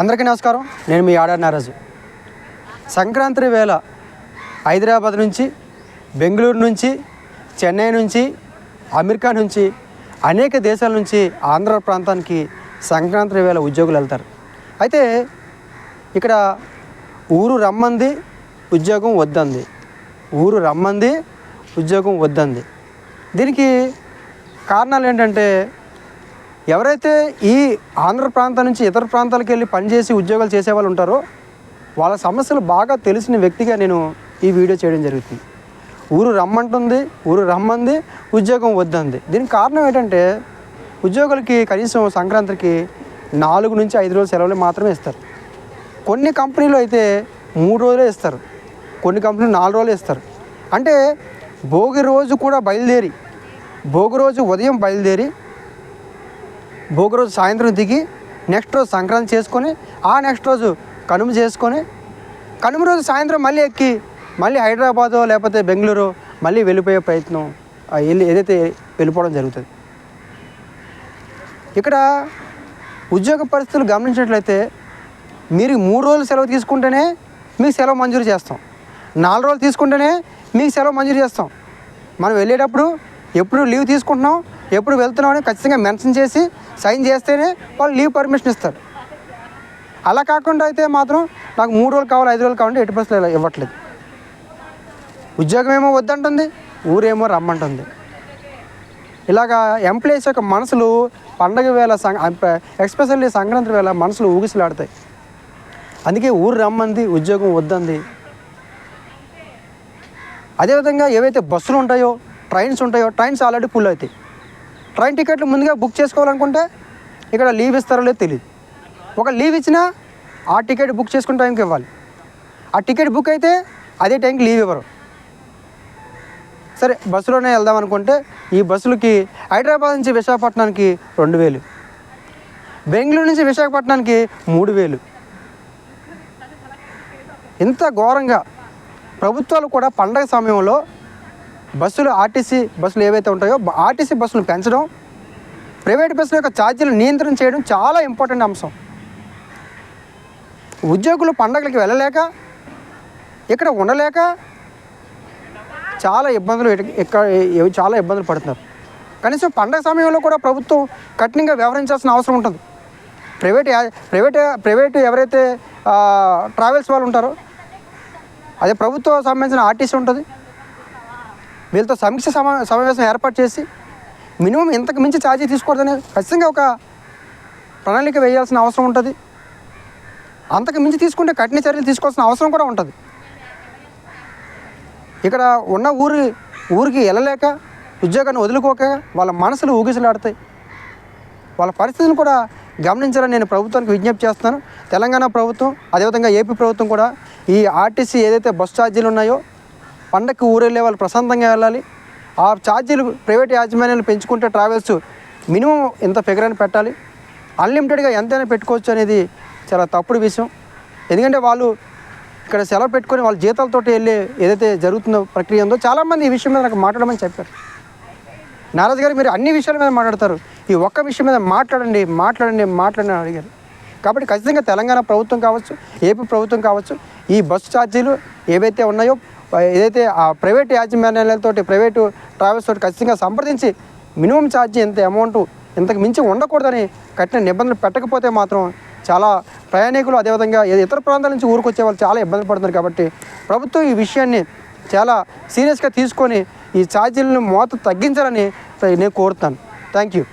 అందరికీ నమస్కారం. నేను మీ ఆడార్ నారాజు. సంక్రాంతి వేళ హైదరాబాద్ నుంచి బెంగళూరు నుంచి చెన్నై నుంచి అమెరికా నుంచి అనేక దేశాల నుంచి ఆంధ్ర ప్రాంతానికి సంక్రాంతి వేళ ఉద్యోగులు వెళ్తారు. అయితే ఇక్కడ ఊరు రమ్మంది ఉద్యోగం వద్దంది. ఊరు రమ్మంది ఉద్యోగం వద్దంది. దీనికి కారణాలు ఏంటంటే ఎవరైతే ఈ ఆంధ్ర ప్రాంతం నుంచి ఇతర ప్రాంతాలకు వెళ్ళి పనిచేసి ఉద్యోగాలు చేసే వాళ్ళు ఉంటారో వాళ్ళ సమస్యలు బాగా తెలిసిన వ్యక్తిగా నేను ఈ వీడియో చేయడం జరుగుతుంది. ఊరు రమ్మంటుంది ఊరు రమ్మంది ఉద్యోగం వద్దంది. దీనికి కారణం ఏంటంటే ఉద్యోగులకి కనీసం సంక్రాంతికి నాలుగు నుంచి ఐదు రోజులు సెలవులు మాత్రమే ఇస్తారు. కొన్ని కంపెనీలు అయితే మూడు రోజులే ఇస్తారు. కొన్ని కంపెనీలు నాలుగు రోజులు ఇస్తారు. అంటే భోగి రోజు కూడా బయలుదేరి భోగి రోజు ఉదయం బయలుదేరి భోగి రోజు సాయంత్రం దిగి నెక్స్ట్ రోజు సంక్రాంతి చేసుకొని ఆ నెక్స్ట్ రోజు కనుమ చేసుకొని కనుమ రోజు సాయంత్రం మళ్ళీ ఎక్కి మళ్ళీ హైదరాబాదో లేకపోతే బెంగళూరు మళ్ళీ వెళ్ళిపోయే ప్రయత్నం వెళ్ళి ఏదైతే వెళ్ళిపోవడం జరుగుతుంది. ఇక్కడ ఉద్యోగ పరిస్థితులు గమనించినట్లయితే మీరు మూడు రోజులు సెలవు తీసుకుంటేనే మీకు సెలవు మంజూరు చేస్తాం. నాలుగు రోజులు తీసుకుంటేనే మీకు సెలవు మంజూరు చేస్తాం. మనం వెళ్ళేటప్పుడు ఎప్పుడు లీవ్ తీసుకుంటున్నాం ఎప్పుడు వెళ్తున్నావు అని ఖచ్చితంగా మెన్షన్ చేసి సైన్ చేస్తేనే వాళ్ళు లీవ్ పర్మిషన్ ఇస్తారు. అలా కాకుండా అయితే మాత్రం నాకు మూడు రోజులు కావాలి ఐదు రోజులు కావాలంటే ఎటు బస్సులు ఇవ్వట్లేదు. ఉద్యోగం ఏమో వద్దంటుంది ఊరేమో రమ్మంటుంది. ఇలాగా ఎంప్లాయీస్ యొక్క మనసులు పండగ వేళ సం ఎక్స్పెషల్లీ సంక్రాంతి వేళ మనసులు ఊగిసలాడతాయి. అందుకే ఊరు రమ్మంది ఉద్యోగం వద్దంది. అదేవిధంగా ఏవైతే బస్సులు ఉంటాయో ట్రైన్స్ ఉంటాయో ట్రైన్స్ ఆల్రెడీ ఫుల్ అవుతాయి. ట్రైన్ టికెట్లు ముందుగా బుక్ చేసుకోవాలనుకుంటే ఇక్కడ లీవ్ ఇస్తారో లేదో తెలియదు ఒక లీవ్ ఇచ్చినా ఆ టికెట్ బుక్ చేసుకున్న టైంకి ఇవ్వాలి. ఆ టికెట్ బుక్ అయితే అదే టైంకి లీవ్ ఇవ్వరు. సరే బస్సులోనే వెళ్దాం అనుకుంటే ఈ బస్సులకి హైదరాబాద్ నుంచి విశాఖపట్నానికి రెండు వేలు. బెంగళూరు నుంచి విశాఖపట్నానికి మూడు వేలు. ఇంత ఘోరంగా ప్రభుత్వాలు కూడా పండగ సమయంలో బస్సులు ఆర్టీసీ బస్సులు ఏవైతే ఉంటాయో ఆర్టీసీ బస్సులు పెంచడం ప్రైవేట్ బస్సుల యొక్క ఛార్జీలు నియంత్రణ చేయడం చాలా ఇంపార్టెంట్ అంశం. ఉద్యోగులు పండగలకి వెళ్ళలేక ఇక్కడ ఉండలేక చాలా ఇబ్బందులు ఇక్కడ చాలా ఇబ్బందులు పడుతున్నారు. కనీసం పండగ సమయంలో కూడా ప్రభుత్వం కఠినంగా వ్యవహరించాల్సిన అవసరం ఉంటుంది. ప్రైవేట్ ప్రైవేట్ ప్రైవేట్ ఎవరైతే ట్రావెల్స్ వాళ్ళు ఉంటారో అదే ప్రభుత్వం సంబంధించిన ఆర్టీసీ ఉంటుంది. వీళ్ళతో సమీక్ష సమా సమావేశం ఏర్పాటు చేసి మినిమం ఇంతకు మించి ఛార్జీ తీసుకోవద్దని ఖచ్చితంగా ఒక ప్రణాళిక వేయాల్సిన అవసరం ఉంటుంది. అంతకు మించి తీసుకుంటే కఠిన చర్యలు తీసుకోవాల్సిన అవసరం కూడా ఉంటుంది. ఇక్కడ ఉన్న ఊరి ఊరికి వెళ్ళలేక ఉద్యోగాన్ని వదులుకోక వాళ్ళ మనసులు ఊగిసలాడతాయి. వాళ్ళ పరిస్థితిని కూడా గమనించాలని నేను ప్రభుత్వానికి విజ్ఞప్తి చేస్తున్నాను. తెలంగాణ ప్రభుత్వం అదేవిధంగా ఏపీ ప్రభుత్వం కూడా ఈ ఆర్టీసీ ఏదైతే బస్ ఛార్జీలు ఉన్నాయో పండగకి ఊరెళ్ళే వాళ్ళు ప్రశాంతంగా వెళ్ళాలి. ఆ ఛార్జీలు ప్రైవేట్ యాజమాన్యాలు పెంచుకుంటే ట్రావెల్స్ మినిమం ఇంత ఫిగర్ అని పెట్టాలి. అన్లిమిటెడ్గా ఎంతైనా పెట్టుకోవచ్చు అనేది చాలా తప్పుడు విషయం. ఎందుకంటే వాళ్ళు ఇక్కడ సెలవు పెట్టుకొని వాళ్ళ జీతాలతో వెళ్ళే ఏదైతే జరుగుతుందో ప్రక్రియ ఉందో చాలామంది ఈ విషయం మీద నాకు మాట్లాడమని చెప్పారు. నారాజ్ గారు మీరు అన్ని విషయాల మీద మాట్లాడతారు. ఈ ఒక్క విషయం మీద మాట్లాడండి మాట్లాడండి మాట్లాడని అడిగారు. కాబట్టి ఖచ్చితంగా తెలంగాణ ప్రభుత్వం కావచ్చు ఏపీ ప్రభుత్వం కావచ్చు ఈ బస్సు ఛార్జీలు ఏవైతే ఉన్నాయో ఏదైతే ఆ ప్రైవేట్ యాజమాన్యాలతోటి ప్రైవేటు ట్రావెల్స్ తోటి ఖచ్చితంగా సంప్రదించి మినిమం ఛార్జ్ ఎంత అమౌంట్ ఇంతకు మించి ఉండకూడదని కఠిన నిబంధనలు పెట్టకపోతే మాత్రం చాలా ప్రయాణికులు అదేవిధంగా ఇతర ప్రాంతాల నుంచి ఊరికి వాళ్ళు చాలా ఇబ్బంది పడుతున్నారు కాబట్టి ప్రభుత్వం ఈ విషయాన్ని చాలా సీరియస్గా తీసుకొని ఈ ఛార్జీలను మోత తగ్గించాలని నేను కోరుతాను థ్యాంక్ యూ.